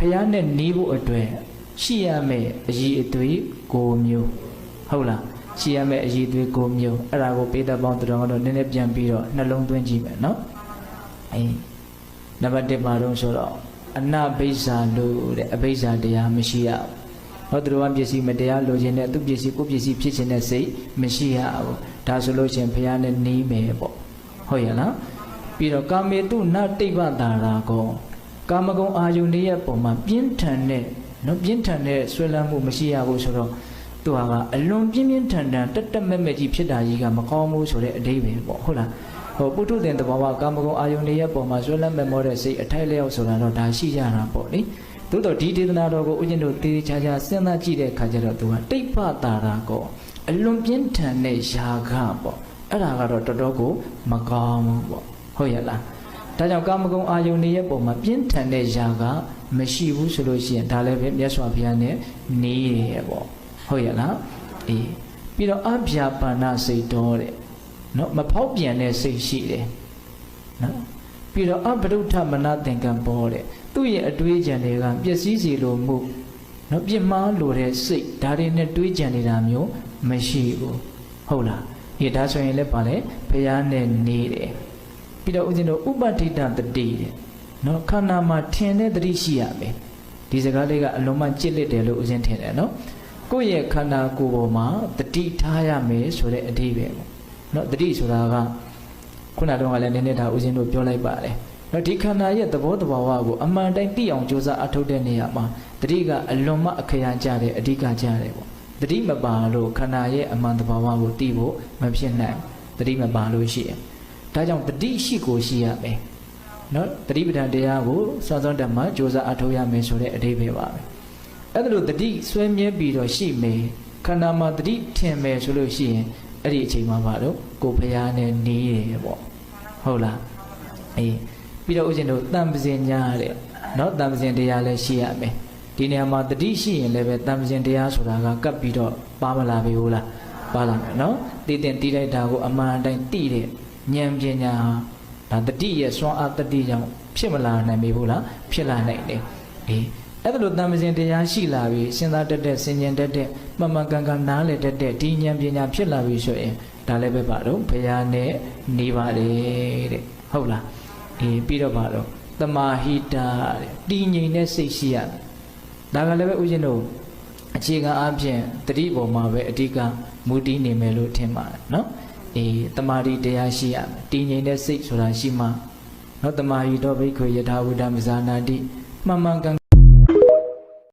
ဖះနဲ့နီးဖို့အတွက်ရှိရမယ့်အည်အသွေးကိုမျိုးဟုတ်လားရှိရမယ့်အည်အသွေးကိုမျိုးအဲ့ဒါကိုပေတပေါင်းတော်ကတော့နည်းနည်းပြန်ပြီးတော့နှလုံးသွင်းကြည့်မယ်နော်အေးနံပါတ်1ပါတော့ဆိုတော့အနဘိဇာလို့တဲ့အဘိဇာတရားမရှိရဘူးဟောသူတော်ကပစ္စည်းမတရားလိုချင်တဲ့သူပစ္စည်းကိုပစ္စည်းဖြစ်ချင်တဲ့စိတ်မရှိရဘူးဒါဆိုလို့ရှိရင်ဖះနဲ့နီးမယ်ပေါ့ဟုတ်ရဲ့လားပြီးတော့ကာမေတုနတိဗ္ဗတာရာကော ကာမဂုဏ်အာယုန်တွေရဲ့ပုံမှာပြင်းထန်တဲ့နော်ပြင်းထန်တဲ့ဆွဲလန်းမှုမရှိရဘူးဆိုတော့သူဟာကအလွန်ပြင်းပြင်းထန်ထန်တက်တက်မဲ့မဲ့ကြီးဖြစ်တာကြီးကမကောင်းဘူးဆိုတဲ့အဓိပ္ပာယ်ပေါ့ဟုတ်လားဟိုပုထုသင်တဘာဝကာမဂုဏ်အာယုန်တွေရဲ့ပုံမှာဆွဲလန်းမဲ့မောတဲ့စိတ်အထိုက်လျောက်ဆိုတာတော့ဒါရှိကြတာပေါ့လေသို့တော့ဒီဒေသနာတော်ကိုဥကျင်တို့တေးချာချာစဉ်းစားကြည့်တဲ့အခါကျတော့သူကတိတ်ဖတာရာကောအလွန်ပြင်းထန်တဲ့ຢာကပေါ့အဲ့ဒါကတော့တော်တော်ကိုမကောင်းဘူးပေါ့ဟုတ်ရဲ့လား ဒါကြောင့်ကာမဂုဏ်အာယုန်တွေရဲ့ပုံမှာပြင်းထန်တဲ့ຢာကမရှိဘူးဆိုလို့ရှိရင်ဒါလည်းပဲမြတ်စွာဘုရားနဲ့နေရပေါ့ဟုတ်ရဲ့လားအေးပြီးတော့အဗျာပါဏစိတ်တော်တဲ့နော်မဖောက်ပြန်တဲ့စိတ်ရှိတယ်နော်ပြီးတော့အဘဒုဋ္ဌမနသင်္ကံပေါ်တဲ့သူ့ရဲ့အတွေးကြံတွေကပျက်စီးစီလိုမှုနော်ပြစ်မှားလိုတဲ့စိတ်ဒါတွေနဲ့တွေးကြံနေတာမျိုးမရှိဘူးဟုတ်လားဒီဒါဆိုရင်လည်းပါလေဘုရားနဲ့နေတယ် ပြီးတော့ဦးဇင်းတို့ဥပဋိတတတိတဲ့နော်ခန္ဓာမှာထင်တဲ့တတိရှိရမယ်ဒီစကားလေးကအလုံးမကြစ်လက်တယ်လို့ဦးဇင်းထင်တယ်နော်ကိုယ့်ရဲ့ခန္ဓာကိုယ်ပေါ်မှာတတိထားရမယ်ဆိုတဲ့အဓိပ္ပာယ်ပေါ့နော်တတိဆိုတာကခုနကတော့လည်းနည်းနည်းဒါဦးဇင်းတို့ပြောလိုက်ပါတယ်နော်ဒီခန္ဓာရဲ့သဘောတဘာဝကိုအမှန်တိုင်းသိအောင်ကြိုးစားအထောက်တဲ့နေရာမှာတတိကအလွန်မှအခရာကြတယ်အဓိကကြတယ်ပေါ့တတိမပါလို့ခန္ဓာရဲ့အမှန်တဘာဝကိုသိဖို့မဖြစ်နိုင်တတိမပါလို့ရှိရင် ဒါကြောင့်တတိရှိကိုရှိရမယ်နော်တတိပဋ္ဌာန်တရားကိုစောစောတတ်မှကြိုးစားအထောက်ရမယ်ဆိုတဲ့အဓိပ္ပာယ်ပါပဲအဲ့ဒါလို့တတိဆွဲမြဲပြီးတော့ရှိမယ်ခန္ဓာမှာတတိထင်မယ်ဆိုလို့ရှိရင်အဲ့ဒီအချိန်မှာပါတော့ကိုဖရာနဲ့နေရပေါ့ဟုတ်လားအေးပြီးတော့ဦးဇင်းတို့တန်ပစင်ညာတဲ့နော်တန်ပစင်တရားလည်းရှိရမယ်ဒီနေရာမှာတတိရှိရင်လည်းပဲတန်ပစင်တရားဆိုတာကကပ်ပြီးတော့ပါမလာပြီဟုတ်လားပါလာမယ်နော်တည်တင်တည်လိုက်တာကိုအမှန်တိုင်းသိတဲ့ ဉာဏ်ပညာဒါတတိရဲ့စွမ်းအားတတိကြောင့်ဖြစ်မလာနိုင်ပြီဘူးလားဖြစ်လာနိုင်တယ်အေးအဲ့ဒါလို့တန်ပစင်တရားရှိလာပြီစဉ်းစားတတ်တဲ့ဆင်ញင်တတ်တဲ့မှန်မှန်ကန်ကန်နားလည်တတ်တဲ့ဒီဉာဏ်ပညာဖြစ်လာပြီဆိုရင်ဒါလည်းပဲပါတော့ဘုရားနဲ့နေပါတယ်တဲ့ဟုတ်လားအေးပြီးတော့ပါတော့တမာဟိတာတဲ့တည်ငြိမ်တဲ့စိတ်ရှိရတယ်ဒါကလည်းပဲဥရှင်တို့အခြေခံအပြင်တတိပေါ်မှာပဲအဓိကမူတည်နေမယ်လို့ထင်ပါတယ်နော် အေးတမာတိတရားရှိရမယ်တည်ငြိမ်တဲ့စိတ်ဆိုတာရှိမှနော်တမာဟိတောဘိက္ခွေယထာဝုဒ္ဓမဇာနာတိမှန်မှန်ကန်